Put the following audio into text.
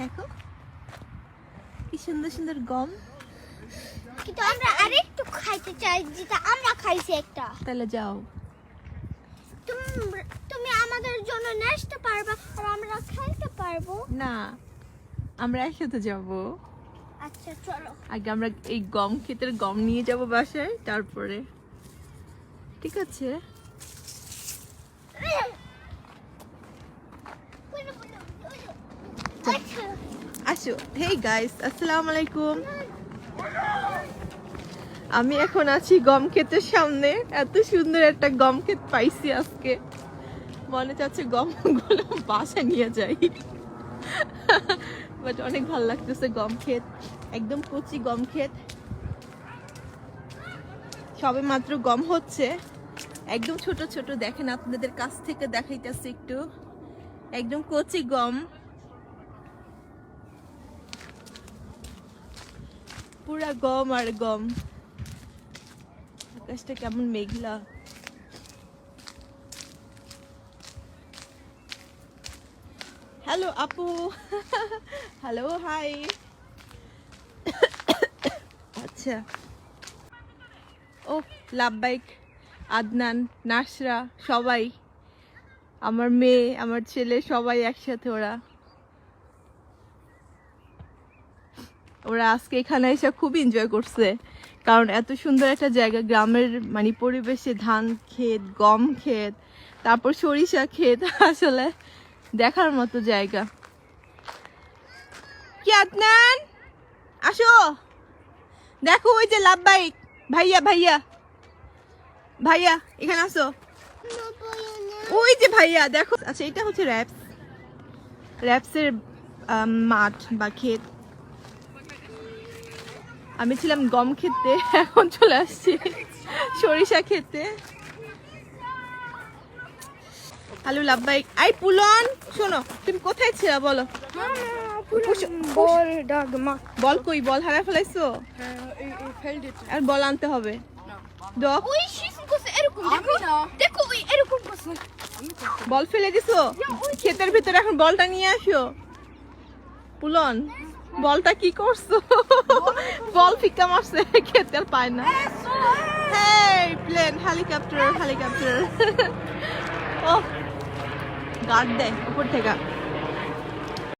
দেখো। কি সুন্দর সুন্দর গম। কিন্তু আমরা আরেকটু খাইতে চাই যেটা আমরা খাইছি একটা। তাহলে যাও। তুমি তুমি আমাদের জন্য নিয়ে আসতে পারবা আর আমরা খাইতে পারব। না আমরা একসাথে যাব। আচ্ছা চলো। আগে আমরা এই গম ক্ষেতের গম নিয়ে যাব বাসায় তারপরে। ঠিক আছে আচ্ছা আসো। হেই গাইস আসসালামু আলাইকুম আমি এখন আছি গম ক্ষেতের সামনে। এত সুন্দর একটা গম ক্ষেত পাইছি আজকে। মনে চাচ্ছে গমগুলো বাসা নিয়ে যাই। বাট অনেক ভালো লাগতেছে গম ক্ষেত একদম কচি গম ক্ষেত সবে মাত্র গম হচ্ছে। একদম ছোট ছোট দেখেন, আপনাদের কাছ থেকে দেখাইতেছে একটু। একদম কচি গম। পুরা গম আর গম। আকাশটা কেমন মেঘলা। হ্যালো আপু। Hello, hi. আচ্ছা। ও লাভবাইক আদনান, নাসরা, সবাই। আমার মেয়ে, আমার ছেলে, সবাই একসাথে ওরা। ওরা আজকে এখানে এসে খুব এনজয় করছে। কারণ এত সুন্দর একটা জায়গা, গ্রামের মানে পরিবেশে ধান ক্ষেত, গম ক্ষেত, তারপর সরিষা ক্ষেত, আসলে দেখার মতো জায়গা। কি আদনান? আসো। দেখো ওই যে লাভ বাইক ভাইয়া ভাইয়া। ভাইয়া, এখানে আসো। ওই যে ভাইয়া, দেখো। আচ্ছা এটা হচ্ছে র্যাপস। র্যাপসের মাঠ বা ক্ষেত। আমি ছিলাম গম খেতে এখন চলে আসছি সরিষা খেতে। হ্যালো লাভবাইক আই পুলন শোনো তুমি কোথায় ছিল বলো? বল ডাগ মা বল কই বল হারা ফেলাইছো? আর বল আনতে হবে। দাও ওই শিশু কোসে এরকম দেখো। দেখো ওই এরকম কোসে বল ফেলে দিছো? ক্ষেতের ভিতরে এখন বলটা নিয়ে আসো। পুলন। বলটা কি করছ? বল ফিকা মারছে, খেতে আর পায় না। প্লেন হেলিকপ্টার হেলিকপ্টার ও গার্ড দেয় উপর থেকে।